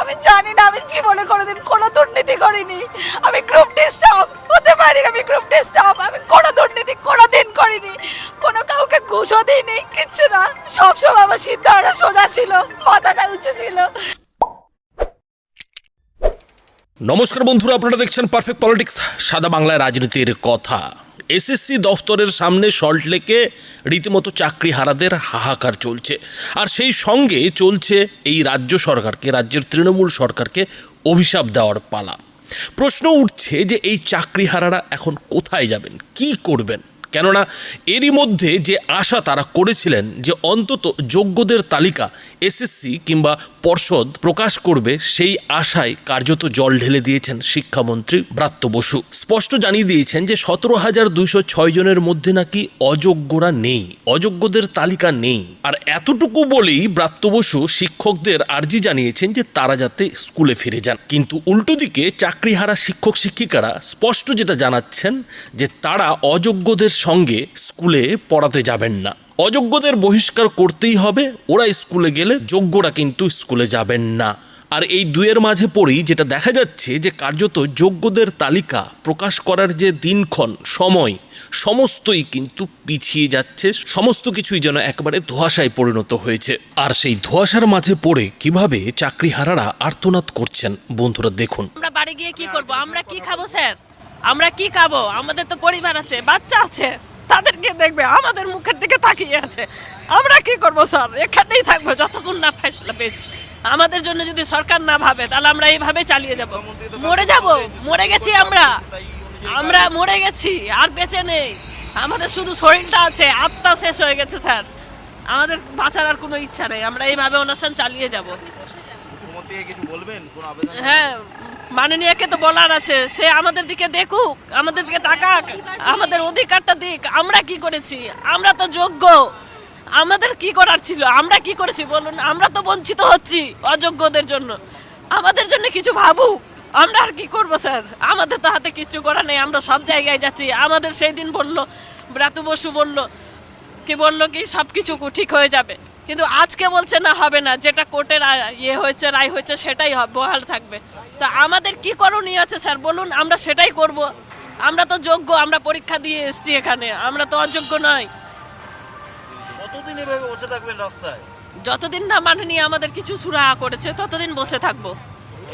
আমি জানি না, আমি জীবনে কোনোদিন কোনো দুর্নীতি করিনি। আমি গ্রুপ ডি স্টাফ হতে পারি, আমি গ্রুপ ডি স্টাফ আমি কোনো দুর্নীতি কোনোদিন করিনি। কোনো কাউকে ঘুষও দিইনি, কিচ্ছু না। সবসময় আমার সিদ্ধারা সোজা ছিল, মাথাটা উঁচু ছিল। নমস্কার বন্ধুরা, আপনারা দেখছেন পারফেক্ট পলিটিক্স সাদা বাংলায় রাজনীতির কথা। এসএসসি দফতরের সামনে সল্টলেকে রীতিমতো চাকরি হারাদের হাহাকার চলছে। আর সেই সঙ্গে চলছে এই রাজ্য সরকারকে, রাজ্যের তৃণমূল সরকারকে অভিশাপ দেওয়ার পালা। প্রশ্ন উঠছে যে এই চাকরি হারারা এখন কোথায় যাবেন? কি করবেন? কেননা এরই মধ্যে যে আশা তারা করেছিলেন যে অন্তত যোগ্যদের তালিকা এসএসসি কিংবা পর্ষদ প্রকাশ করবে, সেই আশায় কার্যত জল ঢেলে দিয়েছেন শিক্ষামন্ত্রী ব্রাত্য বসু। স্পষ্ট জানিয়ে দিয়েছেন যে সতেরো হাজার দুইশো ছয় জনের মধ্যে নাকি অযোগ্যরা নেই, অযোগ্যদের তালিকা নেই। আর এতটুকু বলেই ব্রাত্য বসু শিক্ষকদের আর্জি জানিয়েছেন যে তারা যাতে স্কুলে ফিরে যান। কিন্তু উল্টো দিকে চাকরিহারা শিক্ষক শিক্ষিকারা স্পষ্ট যেটা জানাচ্ছেন যে তারা অযোগ্যদের সঙ্গে স্কুলে পড়াতে যাবেন না। অযোগ্যদের বহিষ্কার করতেই হবে, ওরা স্কুলে গেলে যোগ্যরা কিন্তু স্কুলে যাবেন না। আর এই দুয়ের মাঝে পড়েই যেটা দেখা যাচ্ছে যে কার্যত যোগ্যদের তালিকা প্রকাশ করার যে দিনক্ষণ, সময়, সমস্তই কিন্তু পিছিয়ে যাচ্ছে। সমস্ত কিছুই যেন একবারে ধোঁয়াশায় পরিণত হয়েছে। আর সেই ধোঁয়াশার মাঝে পড়ে কীভাবে চাকরিহারারা আর্তনাদ করছেন, বন্ধুরা দেখুন। আমরা বাড়ি গিয়ে কি করব? আমরা কি খাব, স্যার? আমরা কি খাব? আমাদের তো পরিবার আছে বাচ্চা আছে। তাদেরকে দেখবে আমাদের মুখের দিকে তাকিয়ে আছে। আমরা কি করব স্যার? এখানেই থাকব যতক্ষণ না ফেসলা পেয়েছি। আমাদের জন্য যদি সরকার না ভাবে তাহলে আমরা এইভাবে চালিয়ে যাব। মরে যাব মরে গেছি আমরা। আমরা মরে গেছি আর বেঁচে নেই। আমাদের শুধু শরীরটা আছে আত্মা শেষ হয়ে গেছে স্যার। আমাদের বাঁচার আর কোনো ইচ্ছা নেই। আমরা এইভাবে অনুষ্ঠান চালিয়ে যাব। হ্যাঁ মাননীয়কে তো বলার আছে, সে আমাদের দিকে দেখুক, আমাদের দিকে তাকাক, আমাদের অধিকারটা দিক, আমরা কি করেছি? আমরা তো যোগ্য। আমাদের কি করার ছিল? আমরা কি করেছি বলুন? আমরা তো বঞ্চিত হচ্ছি অযোগ্যদের জন্য। আমাদের জন্য কিছু ভাবুক। আমরা আর কি করব, স্যার? আমাদের তো হাতে কিছু করার নেই, আমরা সব জায়গায় যাচ্ছি। আমাদের সেই দিন বলল, ব্রাতু বসু বলল, কি বলল কি, সব কিছু ঠিক হয়ে যাবে। কিন্তু আজকে বলছে না, হবে না। যেটা কোর্টের ইয়ে হয়েছে, রায় হয়েছে, সেটাই বহাল থাকবে। তো আমাদের কি করণীয় আছে স্যার? বলুন আমরা সেটাই করব। আমরা তো যোগ্য আমরা পরীক্ষা দিয়ে এসেছি এখানে। আমরা তো অযোগ্য নয়। কতদিন এভাবে বসে থাকবেন রাস্তায়? যতদিন না মাননীয় আমাদের কিছু সুরাহা করেছে ততদিন বসে থাকব।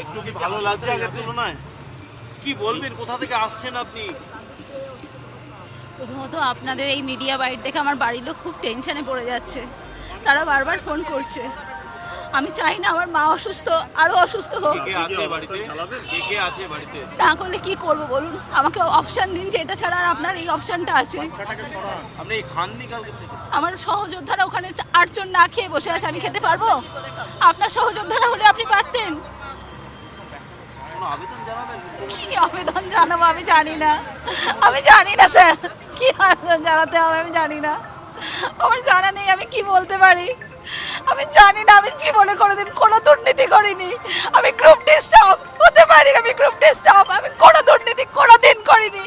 একটু কি ভালো লাগছে আগের তুলনায়? কি বলবেন? কোথা থেকে আসছেন আপনি? প্রথমত আপনাদের এই মিডিয়া বাইট দেখে আমার বাড়ির লোক খুব টেনশনে পড়ে যাচ্ছে। তারা বারবার ফোন করছে। আমি চাই না আমার মা অসুস্থ আরও অসুস্থ হোক। কে কে আছে বাড়িতে? কে কে আছে বাড়িতে? না করলে কি করব বলুন? আমাকে অপশান দিন যে এটা ছাড়া আর আপনার এই অপশানটা আছে। আপনি এই খাননি কালকে থেকে? আমার সহযোদ্ধারা ওখানে চা- আটজন না খেয়ে বসে আছে আমি খেতে পারব? আপনার সহযোদ্ধারা হলে আপনি পারতেন। কোনো আবেদন জানাবেন? কি আবেদন জানাব আমি জানি না। আমি জানি না স্যার। কি আবেদন জানাতে হবে আমি জানি না। আমার জানা নেই আমি কি বলতে পারি? আমি জানি না, আমি জীবনে কোনোদিন কোনো দুর্নীতি করিনি। আমি গ্রুপ টেস্ট হতে পারি আমি গ্রুপ টেস্ট আপ আমি কোনো দুর্নীতি কোনো দিন করিনি।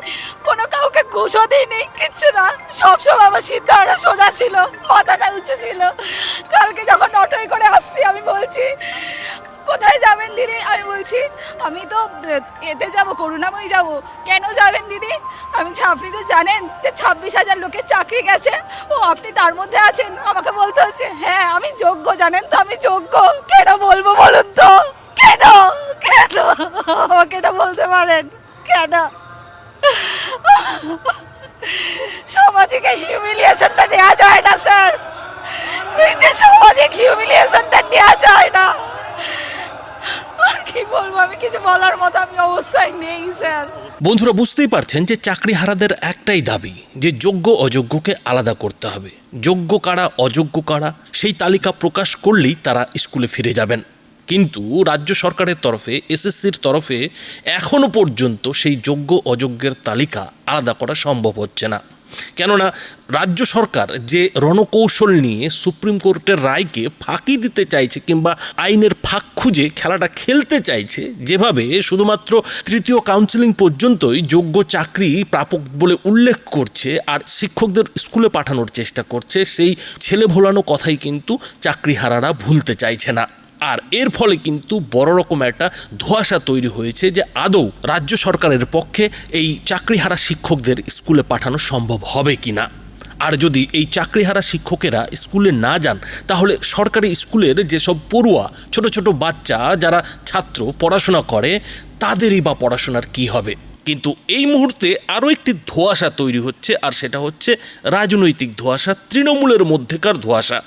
কোনো কাউকে ঘুষও দিইনি, কিচ্ছু না। সবসময় আমার সিদ্ধারা সোজা ছিল, মাথাটা উঁচু ছিল। কালকে যখন অটোয় করে আসছি, আমি বলছি কোথায় যাবেন দিদি? আমি বলছি, আমি তো এতে যাব, করুণাময়ী যাব। কেন যাবেন দিদি? আমি আপনি তো জানেন যে ছাব্বিশ হাজার লোকের চাকরি গেছে, ও আপনি তার মধ্যে আছেন, আমাকে বলতে হচ্ছে হ্যাঁ আমি যোগ্য, জানেন তো আমি যোগ্য। কেন বলব বলুন তো? কেন? কেন? আমাকে এটা বলতে পারেন? কেন? সামাজিক হিউমিলিয়েশনটা নেওয়া যায় না স্যার সামাজিক হিউমিলিয়েশনটা নেওয়া যায় না আর কি বলব আমি কিছু বলার মতো আমি অবস্থায় নেই, স্যার। বন্ধুরা, বুঝতেই পারছেন যে চাকরিহারাদের একটাই দাবি যে যোগ্য অযোগ্যকে আলাদা করতে হবে। যোগ্য কারা, অযোগ্য কারা, সেই তালিকা প্রকাশ করলেই তারা স্কুলে ফিরে যাবেন। কিন্তু রাজ্য সরকারের তরফে, এসএসসির তরফে এখনও পর্যন্ত সেই যোগ্য অযোগ্যের তালিকা আলাদা করা সম্ভব হচ্ছে না। কেননা রাজ্য সরকার যে রণকৌশল নিয়ে সুপ্রিম কোর্টের রায়কে ফাঁকি দিতে চাইছে কিংবা আইনের ফাঁক খুঁজে খেলাটা খেলতে চাইছে, যেভাবে শুধুমাত্র তৃতীয় কাউন্সিলিং পর্যন্তই যোগ্য চাকরি প্রাপক বলে উল্লেখ করছে আর শিক্ষকদের স্কুলে পাঠানোর চেষ্টা করছে, সেই ছেলে ভোলানো কথাই কিন্তু চাকরিহারারা ভুলতে চাইছে না। আর এর ফলে কিন্তু বড় রকম একটা ধোঁয়াশা তৈরি হয়েছে যে আদৌ রাজ্য সরকারের পক্ষে এই চাকরিহারা শিক্ষকদের স্কুলে পাঠানো সম্ভব হবে কিনা। আর যদি এই চাকরিহারা শিক্ষকেরা স্কুলে না যান, তাহলে সরকারি স্কুলের যেসব পড়ুয়া, ছোট ছোট বাচ্চা যারা ছাত্র, পড়াশোনা করে, তাদেরই বা পড়াশোনার কি হবে? কিন্তু এই মুহূর্তে আরও একটি ধোঁয়াশা তৈরি হচ্ছে, আর সেটা হচ্ছে রাজনৈতিক ধোঁয়াশা, তৃণমূলের মধ্যেকার ধোঁয়াশা।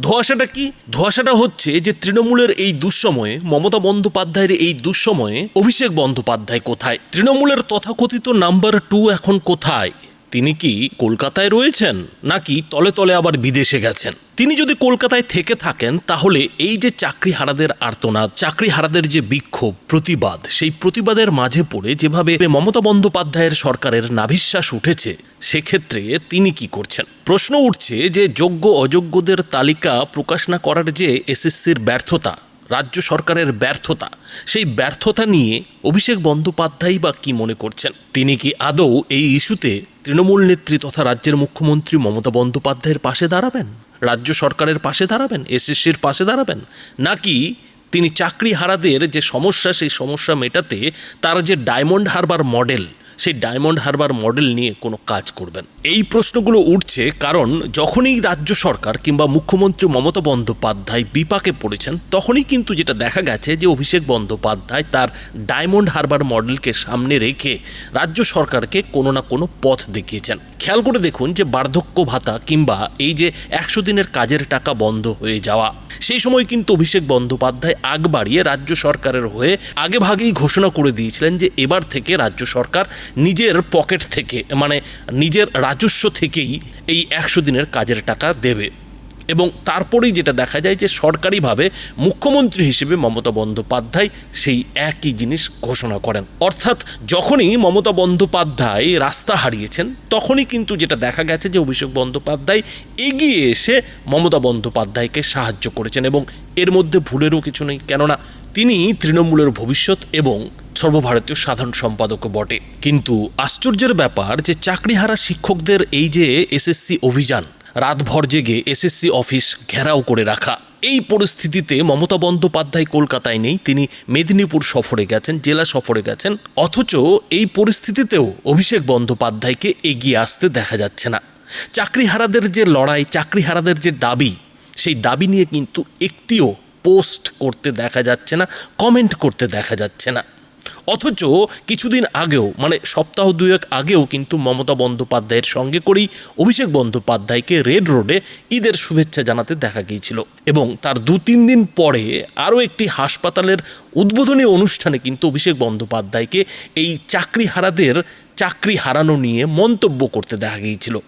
ধোঁয়াশাটা কি? ধোয়াশাটা হচ্ছে যে তৃণমূলের এই দুঃসময়ে মমতা বন্দ্যোপাধ্যায়ের এই দুঃসময়ে অভিষেক বন্দ্যোপাধ্যায় কোথায়? তৃণমূলের তথাকথিত নাম্বার টু এখন কোথায়? তিনি কি কলকাতায় রয়েছেন নাকি তলে তলে আবার বিদেশে গেছেন? তিনি যদি কলকাতায় থেকে থাকেন, তাহলে এই যে চাকরি হারাদের আর্তনাদ চাকরি হারাদের যে বিক্ষোভ, প্রতিবাদ, সেই প্রতিবাদের মাঝে পড়ে যেভাবে মমতা বন্দ্যোপাধ্যায়ের সরকারের নাভিশ্বাস উঠেছে, সেক্ষেত্রে তিনি কি করছেন? প্রশ্ন উঠছে যে যোগ্য অযোগ্যদের তালিকা প্রকাশ না করার যে এসএসসির ব্যর্থতা, রাজ্য সরকারের ব্যর্থতা, সেই ব্যর্থতা নিয়ে অভিষেক বন্দ্যোপাধ্যায় বা কি মনে করছেন? তিনি কি আদৌ এই ইস্যুতে তৃণমূল নেত্রী তথা রাজ্যের মুখ্যমন্ত্রী মমতা বন্দ্যোপাধ্যায়ের পাশে দাঁড়াবেন? রাজ্য সরকারের পাশে দাঁড়াবেন? এসএসসির পাশে দাঁড়াবেন? নাকি তিনি চাকরি হারাদের যে সমস্যা, সেই সমস্যা মেটাতে তার যে ডায়মন্ড হারবার মডেল সেই ডায়মন্ড হারবার মডেল নিয়ে কোনো কাজ করবেন। এই প্রশ্নগুলো উঠছে কারণ যখনই রাজ্য সরকার কিংবা মুখ্যমন্ত্রী মমতা বন্দ্যোপাধ্যায় বিপাকে পড়েছেন, তখনই কিন্তু যেটা দেখা গেছে যে অভিষেক বন্দ্যোপাধ্যায় তার ডায়মন্ড হারবার মডেলকে সামনে রেখে রাজ্য সরকারকে কোনো না কোনো পথ দেখিয়েছেন। খেয়াল করে দেখুন যে বার্ধক্য ভাতা কিংবা এই যে একশো দিনের কাজের টাকা বন্ধ হয়ে যাওয়া সেই সময় কিন্তু অভিষেক বন্দ্যোপাধ্যায় আগ বাড়িয়ে রাজ্য সরকারের হয়ে আগে ভাগেই ঘোষণা করে দিয়েছিলেন যে এবার থেকে রাজ্য সরকার নিজের পকেট থেকে মানে নিজের রাজস্ব থেকেই এই একশো দিনের কাজের টাকা দেবে। এবং তারপরেই যেটা দেখা যায় যে সরকারিভাবে মুখ্যমন্ত্রী হিসেবে মমতা বন্দ্যোপাধ্যায় সেই একই জিনিস ঘোষণা করেন। অর্থাৎ যখনই মমতা বন্দ্যোপাধ্যায় রাস্তা হারিয়েছেন, তখনই কিন্তু যেটা দেখা গেছে যে অভিষেক বন্দ্যোপাধ্যায় এগিয়ে এসে মমতা বন্দ্যোপাধ্যায়কে সাহায্য করেছেন এবং এর মধ্যে ভুলেরও কিছু নেই। কেননা তিনি তৃণমূলের ভবিষ্যৎ এবং সর্বভারতীয় সাধারণ সম্পাদকও বটে। কিন্তু আশ্চর্যের ব্যাপার যে চাকরিহারা শিক্ষকদের এই যে এসএসসি অভিযান রাতভর জেগে এসএসসি অফিস ঘেরাও করে রাখা। এই পরিস্থিতিতে মমতা বন্দ্যোপাধ্যায় কলকাতায় নেই, তিনি মেদিনীপুর সফরে গেছেন, জেলা সফরে গেছেন। অথচ এই পরিস্থিতিতেও অভিষেক বন্দ্যোপাধ্যায়কে এগিয়ে আসতে দেখা যাচ্ছে না। চাকরিহারাদের যে লড়াই, চাকরিহারাদের যে দাবি, সেই দাবি নিয়ে কিন্তু একটিও পোস্ট করতে দেখা যাচ্ছে না, কমেন্ট করতে দেখা যাচ্ছে না। অথচ কিছুদিন আগেও মানে সপ্তাহ দুয়েক আগেও কিন্তু মমতা বন্দ্যোপাধ্যায়ের সঙ্গে করেই অভিষেক বন্দ্যোপাধ্যায়কে রেড রোডে ঈদের শুভেচ্ছা জানাতে দেখা গিয়েছিল। এবং তার দু তিন দিন পরে আরও একটি হাসপাতালের উদ্বোধনী অনুষ্ঠানে কিন্তু অভিষেক বন্দ্যোপাধ্যায়কে এই চাকরি হারাদের চাকরি হারানো নিয়ে মন্তব্য করতে দেখা গিয়েছিল।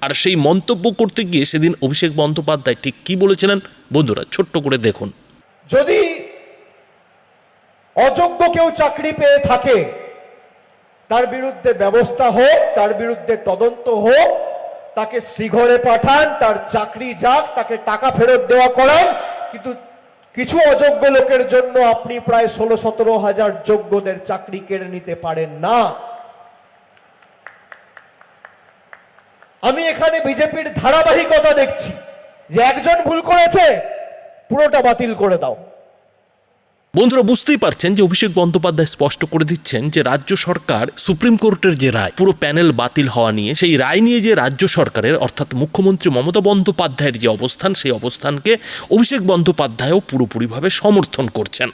আর সেই মন্তব্য করতে গিয়ে সেদিন অভিষেক বন্দ্যোপাধ্যায় ঠিক কী বলেছিলেন? বন্ধুরা, ছোট্ট করে দেখুন। যদি অযোগ্য কেউ চাকরি পেয়ে থাকে, তার বিরুদ্ধে ব্যবস্থা হোক, তার বিরুদ্ধে তদন্ত হোক, তাকে শ্রীঘরে পাঠান, তার চাকরি যাক, তাকে টাকা ফেরত দেওয়া করান, কিন্তু কিছু অযোগ্য লোকের জন্য আপনি প্রায় ষোলো সতেরো হাজার যোগ্যদের চাকরি কেড়ে নিতে পারেন না। আমি এখানে বিজেপির ধারাবাহিকতা দেখছি, যে একজন ভুল করেছে, পুরোটা বাতিল করে দাও। বন্ধুরা, বুঝতেই পারছেন যে অভিষেক বন্দ্যোপাধ্যায় স্পষ্ট করে দিচ্ছেন যে রাজ্য সরকার সুপ্রিম কোর্টের যে রায়, পুরো প্যানেল বাতিল হওয়া নিয়ে, সেই রায় নিয়ে যে রাজ্য সরকারের, অর্থাৎ মুখ্যমন্ত্রী মমতা বন্দ্যোপাধ্যায়ের যে অবস্থান, সেই অবস্থানকে অভিষেক বন্দ্যোপাধ্যায়ও পুরোপুরিভাবে সমর্থন করছেন।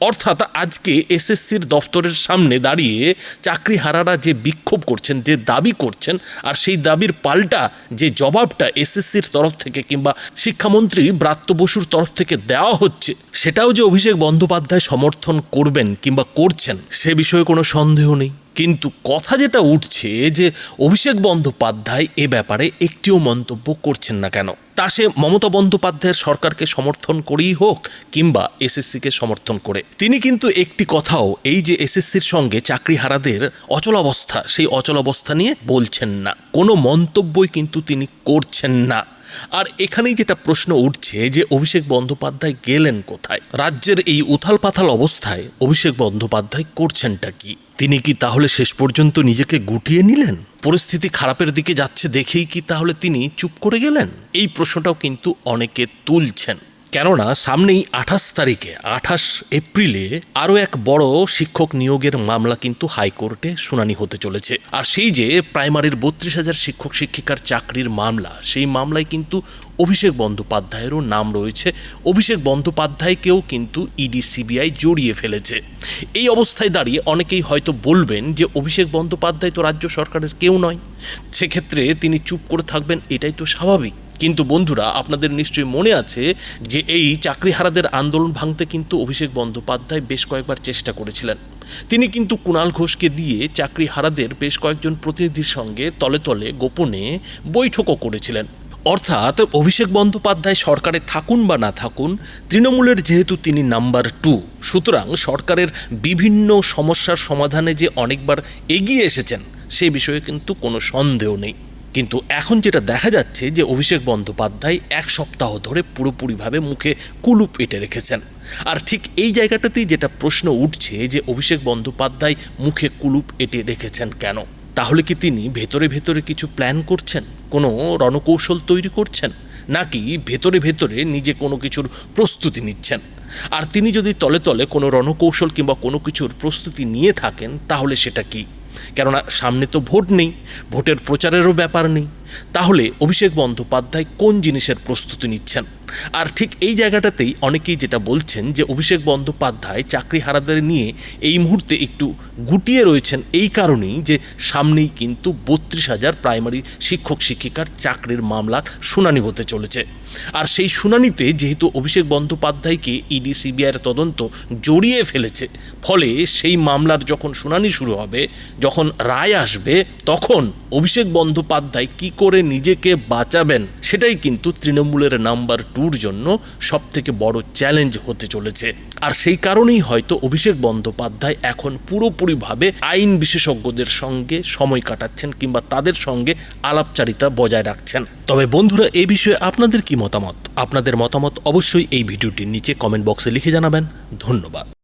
অর্থাৎ আজকে এসএসসির দফতরের সামনে দাঁড়িয়ে চাকরি হারারা যে বিক্ষোভ করছেন, যে দাবি করছেন, আর সেই দাবির পাল্টা যে জবাবটা এসএসসির তরফ থেকে কিংবা শিক্ষামন্ত্রী ব্রাত্য বসুর তরফ থেকে দেওয়া হচ্ছে, সেটাও যে অভিষেক বন্দ্যোপাধ্যায় সমর্থন করবেন কিংবা করছেন, সে বিষয়ে কোনো সন্দেহ নেই। কিন্তু কথা যেটা উঠছে যে অভিষেক বন্দ্যোপাধ্যায় এ ব্যাপারে একটিও মন্তব্য করছেন না কেন? তা সে মমতা বন্দ্যোপাধ্যায়ের সরকারকে সমর্থন করেই হোক কিংবা এসএসসিকে সমর্থন করে। তিনি কিন্তু একটি কথাও এই যে এসএসসির সঙ্গে চাকরি চাকরিহারাদের অচলাবস্থা সেই অচলাবস্থা নিয়ে বলছেন না। কোনো মন্তব্যই কিন্তু তিনি করছেন না। আর এখানেই যেটা প্রশ্ন উঠছে যে অভিষেক বন্দ্যোপাধ্যায় গেলেন কোথায়? রাজ্যের এই উথাল পাথাল অবস্থায় অভিষেক বন্দ্যোপাধ্যায় করছেনটা কি? তিনি কি তাহলে শেষ পর্যন্ত নিজেকে গুটিয়ে নিলেন? পরিস্থিতি খারাপের দিকে যাচ্ছে দেখেই কি তাহলে তিনি চুপ করে গেলেন? এই প্রশ্নটাও কিন্তু অনেকে তুলছেন। কেননা সামনেই আঠাশ তারিখে, আঠাশ এপ্রিলে আরও এক বড় শিক্ষক নিয়োগের মামলা কিন্তু হাইকোর্টে শুনানি হতে চলেছে। আর সেই যে প্রাইমারির বত্রিশ হাজার শিক্ষক শিক্ষিকার চাকরির মামলা, সেই মামলায় কিন্তু অভিষেক বন্দ্যোপাধ্যায়েরও নাম রয়েছে। অভিষেক বন্দ্যোপাধ্যায়কেও কিন্তু ইডি সিবিআই জড়িয়ে ফেলেছে। এই অবস্থায় দাঁড়িয়ে অনেকেই হয়তো বলবেন যে অভিষেক বন্দ্যোপাধ্যায় তো রাজ্য সরকারের কেউ নয়। সেক্ষেত্রে তিনি চুপ করে থাকবেন, এটাই তো স্বাভাবিক। কিন্তু বন্ধুরা, আপনাদের নিশ্চয়ই মনে আছে যে এই চাকরিহারাদের আন্দোলন ভাঙতে কিন্তু অভিষেক বন্দ্যোপাধ্যায় বেশ কয়েকবার চেষ্টা করেছিলেন। তিনি কিন্তু কুণাল ঘোষকে দিয়ে চাকরিহারাদের বেশ কয়েকজন প্রতিনিধির সঙ্গে তলে তলে গোপনে বৈঠকও করেছিলেন। অর্থাৎ অভিষেক বন্দ্যোপাধ্যায় সরকারে থাকুন বা না থাকুন, তৃণমূলের যেহেতু তিনি নাম্বার টু, সুতরাং সরকারের বিভিন্ন সমস্যার সমাধানে যে অনেকবার এগিয়ে এসেছেন, সে বিষয়ে কিন্তু কোনো সন্দেহ নেই। কিন্তু এখন যেটা দেখা যাচ্ছে যে অভিষেক বন্দ্যোপাধ্যায় এক সপ্তাহ ধরে পুরোপুরিভাবে মুখে কুলুপ এঁটে রেখেছেন। আর ঠিক এই জায়গাটাতেই যেটা প্রশ্ন উঠছে যে অভিষেক বন্দ্যোপাধ্যায় মুখে কুলুপ এঁটে রেখেছেন কেন? তাহলে কি তিনি ভেতরে ভেতরে কিছু প্ল্যান করছেন? কোনো রণকৌশল তৈরি করছেন? নাকি ভেতরে ভেতরে নিজে কোনো কিছুর প্রস্তুতি নিচ্ছেন? আর তিনি যদি তলে তলে কোনো রণকৌশল কিংবা কোনো কিছুর প্রস্তুতি নিয়ে থাকেন, তাহলে সেটা কি? কেননা সামনে তো ভোট নেই, ভোটের প্রচারেরও ব্যাপার নেই। তাহলে অভিষেক বন্দ্যোপাধ্যায় কোন জিনিসের প্রস্তুতি নিচ্ছেন? আর ঠিক এই জায়গাটাতেই অনেকেই যেটা বলছেন যে অভিষেক বন্দ্যোপাধ্যায় চাকরি হারাদের নিয়ে এই মুহূর্তে একটু গুটিয়ে রয়েছেন এই কারণেই যে সামনেই কিন্তু বত্রিশ হাজার প্রাইমারি শিক্ষক শিক্ষিকার চাকরির মামলার শুনানি হতে চলেছে। আর সেই শুনানিতে যেহেতু অভিষেক বন্দ্যোপাধ্যায়কে ইডি, সিবিআইয়ের তদন্ত জড়িয়ে ফেলেছে, ফলে সেই মামলার যখন শুনানি শুরু হবে, যখন রায় আসবে, তখন অভিষেক বন্দ্যোপাধ্যায় কি করে নিজেকে বাঁচাবেন সেটাই কিন্তু তৃণমূলের নাম্বার টুর জন্য সব থেকে বড় চ্যালেঞ্জ হতে চলেছে। আর সেই কারণেই হয়তো অভিষেক বন্দ্যোপাধ্যায় এখন পুরোপুরিভাবে আইন বিশেষজ্ঞদের সঙ্গে সময় কাটাচ্ছেন কিংবা তাদের সঙ্গে আলাপচারিতা বজায় রাখছেন। তবে বন্ধুরা এই বিষয়ে আপনাদের কি মতামত? আপনাদের মতামত অবশ্যই এই ভিডিওটির নিচে কমেন্ট বক্সে লিখে জানাবেন। ধন্যবাদ।